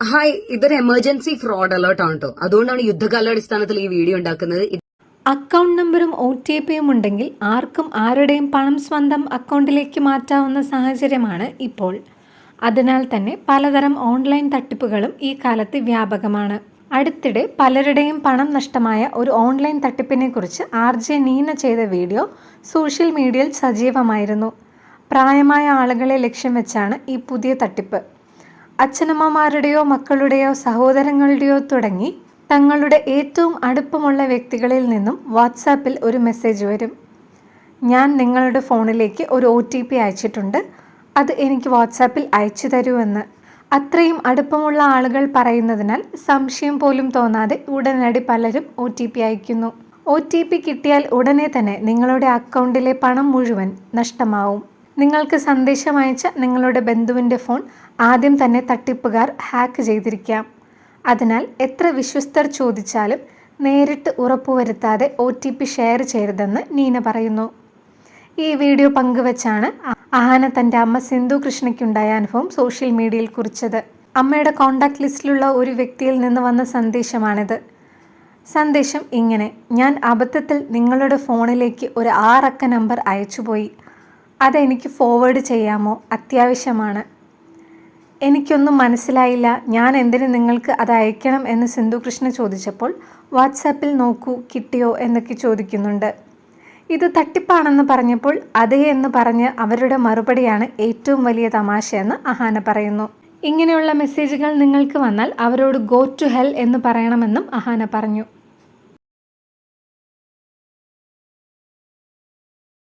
Hi ഇതൊരു emergency fraud alert ആണ് കേട്ടോ അതുകൊണ്ടാണ് യുദ്ധകാലാടിസ്ഥാനത്തിൽ ഈ വീഡിയോ ഉണ്ടാക്കുന്നത്. അക്കൗണ്ട് നമ്പറും ഒ ടി പിയും ഉണ്ടെങ്കിൽ ആർക്കും ആരുടെയും പണം സ്വന്തം അക്കൗണ്ടിലേക്ക് മാറ്റാവുന്ന സാഹചര്യമാണ് ഇപ്പോൾ. അതിനാൽ തന്നെ പലതരം ഓൺലൈൻ തട്ടിപ്പുകളും ഈ കാലത്ത് വ്യാപകമാണ്. അടുത്തിടെ പലരുടെയും പണം നഷ്ടമായ ഒരു ഓൺലൈൻ തട്ടിപ്പിനെക്കുറിച്ച് ആർ ജെ നീന ചെയ്ത വീഡിയോ സോഷ്യൽ മീഡിയയിൽ സജീവമായിരുന്നു. പ്രായമായ ആളുകളെ ലക്ഷ്യം വെച്ചാണ് ഈ പുതിയ തട്ടിപ്പ്. അച്ഛനമ്മമാരുടെയോ മക്കളുടെയോ സഹോദരങ്ങളുടെയോ തുടങ്ങി തങ്ങളുടെ ഏറ്റവും അടുപ്പമുള്ള വ്യക്തികളിൽ നിന്നും വാട്സാപ്പിൽ ഒരു മെസ്സേജ് വരും. ഞാൻ നിങ്ങളുടെ ഫോണിലേക്ക് ഒരു ഒ ടി പി അയച്ചിട്ടുണ്ട്. അത് എനിക്ക് വാട്സാപ്പിൽ അയച്ചു തരുമെന്ന്. അത്രയും അടുപ്പമുള്ള ആളുകൾ പറയുന്നതിനാൽ സംശയം പോലും തോന്നാതെ ഉടനടി പലരും ഒ ടി പി അയക്കുന്നു. ഒ ടി പി കിട്ടിയാൽ ഉടനെ തന്നെ നിങ്ങളുടെ അക്കൗണ്ടിലെ പണം മുഴുവൻ നഷ്ടമാവും. നിങ്ങൾക്ക് സന്ദേശം അയച്ച നിങ്ങളുടെ ബന്ധുവിന്റെ ഫോൺ ആദ്യം തന്നെ തട്ടിപ്പുകാർ ഹാക്ക് ചെയ്തിരിക്കാം. അതിനാൽ എത്ര വിശ്വസ്തർ ചോദിച്ചാലും നേരിട്ട് ഉറപ്പുവരുത്താതെ ഒ ടി പി ഷെയർ ചെയ്യരുതെന്ന് നീന പറയുന്നു. ഈ വീഡിയോ പങ്കുവച്ചാണ് ആഹാന തന്റെ അമ്മ സിന്ധു കൃഷ്ണയ്ക്കുണ്ടായ അനുഭവം സോഷ്യൽ മീഡിയയിൽ കുറിച്ചത്. അമ്മയുടെ കോണ്ടാക്ട് ലിസ്റ്റിലുള്ള ഒരു വ്യക്തിയിൽ നിന്ന് വന്ന സന്ദേശമാണിത്. സന്ദേശം ഇങ്ങനെ ഞാൻ അബദ്ധത്തിൽ നിങ്ങളുടെ ഫോണിലേക്ക് ഒരു ആറക്ക നമ്പർ അയച്ചുപോയി. അതെനിക്ക് ഫോർവേഡ് ചെയ്യാമോ അത്യാവശ്യമാണ്. എനിക്കൊന്നും മനസ്സിലായില്ല. ഞാൻ എന്തിന് നിങ്ങൾക്ക് അത് അയക്കണം എന്ന് സിന്ധുകൃഷ്ണ ചോദിച്ചപ്പോൾ വാട്സാപ്പിൽ നോക്കൂ കിട്ടിയോ എന്നൊക്കെ ചോദിക്കുന്നുണ്ട്. ഇത് തട്ടിപ്പാണെന്ന് പറഞ്ഞപ്പോൾ അതേ എന്ന് പറഞ്ഞ് അവരുടെ മറുപടിയാണ് ഏറ്റവും വലിയ തമാശയെന്ന് അഹാന പറയുന്നു. ഇങ്ങനെയുള്ള മെസ്സേജുകൾ നിങ്ങൾക്ക് വന്നാൽ അവരോട് ഗോ ടു ഹെൽ എന്ന് പറയണമെന്നും അഹാന പറഞ്ഞു.